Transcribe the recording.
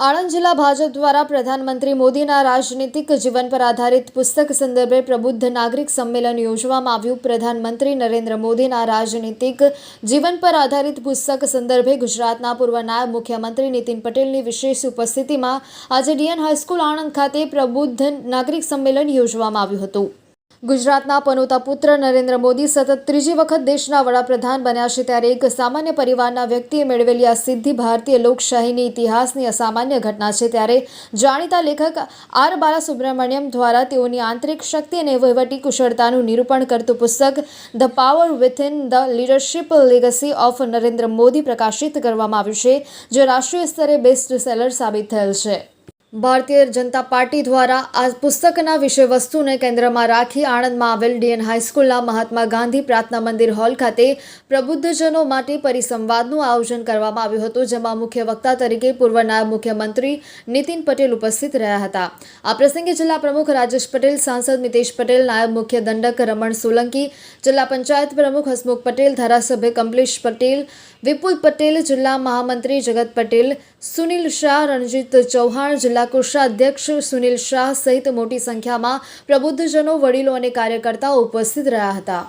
આણંદ જિલ્લા ભાજપ દ્વારા પ્રધાનમંત્રી મોદીના રાજનીતિક જીવન પર આધારિત પુસ્તક સંદર્ભે પ્રબુદ્ધ નાગરિક સંમેલન યોજવામાં આવ્યું. પ્રધાનમંત્રી નરેન્દ્ર મોદીના રાજનીતિક જીવન પર આધારિત પુસ્તક સંદર્ભે ગુજરાતના પૂર્વ નાયબ મુખ્યમંત્રી નીતિન પટેલની વિશેષ ઉપસ્થિતિમાં આજે ડીએન હાઈસ્કૂલ આણંદ ખાતે પ્રબુદ્ધ નાગરિક સંમેલન યોજવામાં આવ્યું હતું. ગુજરાતના પનોતા પુત્ર નરેન્દ્ર મોદી સતત ત્રીજી વખત દેશના વડાપ્રધાન બન્યા છે ત્યારે એક સામાન્ય પરિવારના વ્યક્તિએ મેળવેલી આ સિદ્ધિ ભારતીય લોકશાહીની ઇતિહાસની અસામાન્ય ઘટના છે. ત્યારે જાણીતા લેખક આર બાલાસુબ્રમણ્યમ દ્વારા તેઓની આંતરિક શક્તિ અને વહીવટી કુશળતાનું નિરૂપણ કરતું પુસ્તક the power within the leadership legacy of Narendra Modi પ્રકાશિત કરવામાં આવ્યું છે, જે રાષ્ટ્રીય સ્તરે બેસ્ટ સેલર સાબિત થયેલ છે. ભારતીય જનતા પાર્ટી દ્વારા આ પુસ્તકના વિષય વસ્તુને કેન્દ્રમાં રાખી આણંદમાં આવેલ ડીએન હાઈસ્કૂલના મહાત્મા ગાંધી પ્રાર્થના મંદિર હોલ ખાતે પ્રબુદ્ધજનો માટે પરિસંવાદનું આયોજન કરવામાં આવ્યું હતું, જેમાં મુખ્ય વક્તા તરીકે પૂર્વ નાયબ મુખ્યમંત્રી નીતિન પટેલ ઉપસ્થિત રહ્યા હતા. આ પ્રસંગે જિલ્લા પ્રમુખ રાજેશ પટેલ, સાંસદ મિતેશ પટેલ, નાયબ મુખ્ય દંડક રમણ સોલંકી, જિલ્લા પંચાયત પ્રમુખ હસમુખ પટેલ, ધારાસભ્ય કમલેશ પટેલ, વિપુલ પટેલ, જિલ્લા મહામંત્રી જગત પટેલ, સુનિલ શાહ, રણજીત ચૌહાણ જિલ્લા કોષાધ્યક્ષ સુનિલ શાહ સહિત મોટી સંખ્યામાં પ્રબુદ્ધજનો વડીલો અને કાર્યકર્તાઓ ઉપસ્થિત રહ્યા હતા.